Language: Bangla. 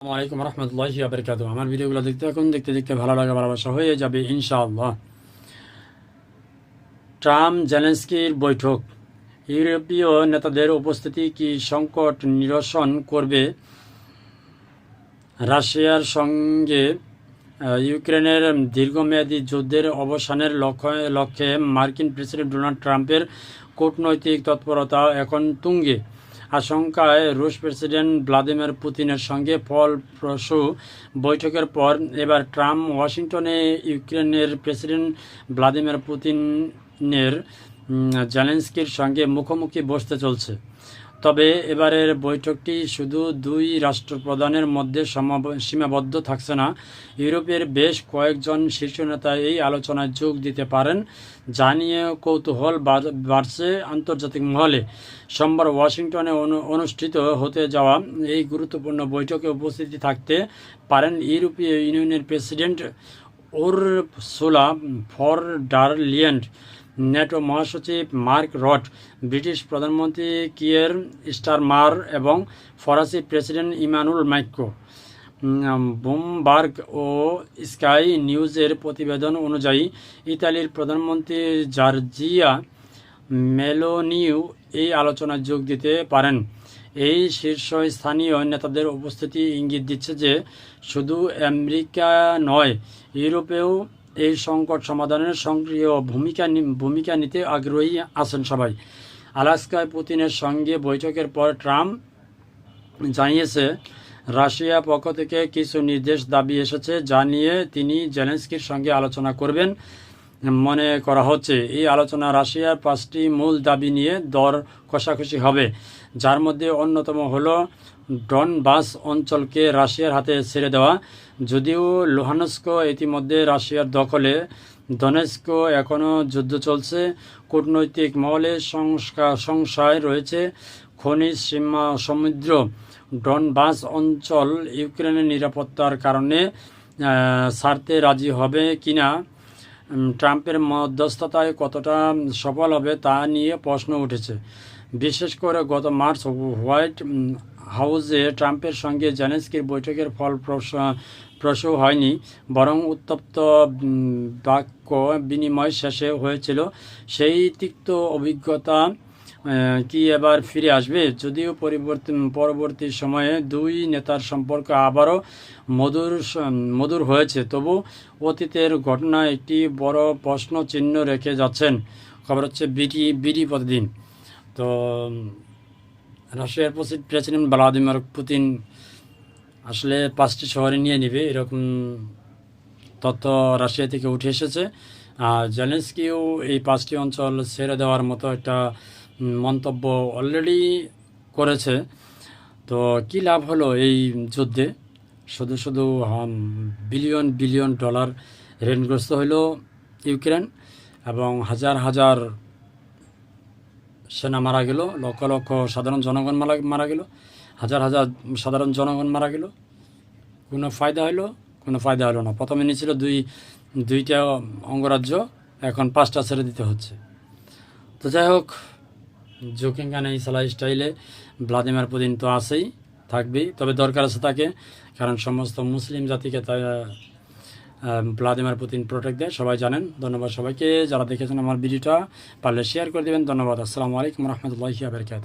আসসালামু আলাইকুম রহমতুল্লাহ আবরকাত আমার ভিডিওগুলো দেখতে এখন দেখতে দেখতে ভালো লাগে, ভালোবাসা হয়ে যাবে ইনশাআল্লাহ। ট্রাম্প, জেলেন্সকির বৈঠক। ইউরোপীয় নেতাদের উপস্থিতি কি সংকট নিরসন করবে? রাশিয়ার সঙ্গে ইউক্রেনের দীর্ঘমেয়াদী যুদ্ধের অবসানের লক্ষ্য, লক্ষ্যে মার্কিন প্রেসিডেন্ট ডোনাল্ড ট্রাম্পের কূটনৈতিক তৎপরতা এখন তুঙ্গে। আশঙ্কায় রুশ প্রেসিডেন্ট ভ্লাদিমির পুতিনের সঙ্গে ফলপ্রসূ বৈঠকের পর এবার ট্রাম্প ওয়াশিংটনে ইউক্রেনের প্রেসিডেন্ট ভ্লাদিমির পুতিনের জেলেন্সকির সঙ্গে মুখোমুখি বসতে চলছে। তবে এবারের বৈঠকটি শুধু দুই রাষ্ট্রপ্রধানের মধ্যে সীমাবদ্ধ থাকছে না। ইউরোপের বেশ কয়েকজন শীর্ষ নেতা এই আলোচনায় যোগ দিতে পারেন, যা নিয়ে কৌতূহল বাড়- বাড়ছে আন্তর্জাতিক মহলে। সোমবার ওয়াশিংটনে অনু- অনুষ্ঠিত হতে যাওয়া এই গুরুত্বপূর্ণ বৈঠকে উপস্থিতি থাকতে পারেন ইউরোপীয় ইউনিয়নের প্রেসিডেন্ট উরসুলা ফর ডার লিয়েন্ড ন্যাটো মহাসচিব মার্ক রট, ব্রিটিশ প্রধানমন্ত্রী কিয়ের স্টারমার এবং ফরাসি প্রেসিডেন্ট ইমানুল মাইক্রো বুমবার্গ ও স্কাই নিউজের প্রতিবেদন অনুযায়ী, ইতালির প্রধানমন্ত্রী জার্জিয়া মেলোনিউ এই আলোচনায় যোগ দিতে পারেন। এই শীর্ষস্থানীয় নেতাদের উপস্থিতি ইঙ্গিত দিচ্ছে যে, শুধু আমেরিকা নয়, ইউরোপেও এই সংকট সমাধানের সক্রিয় ভূমিকা ভূমিকা নিতে আগ্রহী আছেন সবাই। আলাস্কায় পুতিনের সঙ্গে বৈঠকের পর ট্রাম্প জানিয়েছে, রাশিয়া পক্ষ থেকে কিছু নির্দেশ দাবি এসেছে যা নিয়ে তিনি জেলেন্সকির সঙ্গে আলোচনা করবেন। মনে করা হচ্ছে। এই আলোচনা রাশিয়ার পাঁচটি মূল দাবি নিয়ে দর কষাকষি হবে। যার মধ্যে অন্যতম হল ডনবাস অঞ্চলকে রাশিয়ার হাতে ছেড়ে দেওয়া। যদিও লুহানস্ক ইতিমধ্যে রাশিয়ার দখলে, দনেস্ক এখনও যুদ্ধ চলছে। কূটনৈতিক মহলে সংস্কার সংশয় রয়েছে। খনিজ সীমা সমুদ্র ডনবাস অঞ্চল ইউক্রেনের নিরাপত্তার কারণে ছাড়তে রাজি হবে কিনা? ট্রাম্পের মধ্যস্থতায় কতটা সফল হবে তা নিয়ে প্রশ্ন উঠেছে। বিশেষ করে গত মার্চ হোয়াইট হাউসে ট্রাম্পের সঙ্গে জেনেস্কির বৈঠকের ফল প্রসূ হয়নি, বরং উত্তপ্ত বাক্য বিনিময় শেষে হয়েছিল। সেই তিক্ত অভিজ্ঞতা কি এবার ফিরে আসবে? যদিও পরিবর্তন, পরবর্তী সময়ে দুই নেতার সম্পর্ক আবারও মধুর মধুর হয়েছে। তবু অতীতের ঘটনা একটি বড় প্রশ্ন চিহ্ন রেখে যাচ্ছেন। খবর হচ্ছে বিটি বিডি প্রতিদিন। তো, রাশিয়ার প্রেসি- প্রেসিডেন্ট ভ্লাদিমির পুতিন আসলে পাঁচটি শহরে নিয়ে নেবে, এরকম তথ্য রাশিয়া থেকে উঠে এসেছে। আর জেলেন্সকিও এই পাঁচটি অঞ্চল ছেড়ে দেওয়ার মতো একটা মন্তব্য অলরেডি করেছে। তো কি লাভ হলো এই যুদ্ধে? শুধু শুধু বিলিয়ন বিলিয়ন ডলার ঋণগ্রস্ত হইল ইউক্রেন এবং হাজার হাজার সেনা মারা গেল, লক্ষ লক্ষ সাধারণ জনগণ মারা মারা গেল, হাজার হাজার সাধারণ জনগণ মারা গেল। কোনো ফায়দা হলো কোনো ফায়দা হলো না। প্রথমে নিয়েছিল দুই, দুইটা অঙ্গরাজ্য, এখন পাঁচটা ছেড়ে দিতে হচ্ছে। তো যাই হোক জোকিং খান এই সালাই স্টাইলে ভ্লাদিমির পুতিন তো আছেই, থাকবেই। তবে দরকার আছে তাকে, কারণ সমস্ত মুসলিম জাতিকে তা ভ্লাদিমির পুতিন প্রোটেক্ট দেয়, সবাই জানেন। ধন্যবাদ সবাইকে। যারা দেখেছেন আমার ভিডিওটা, পারলে শেয়ার করে দেবেন। ধন্যবাদ। আসসালামু আলাইকুম রহমতুল্লাহি আবরকাত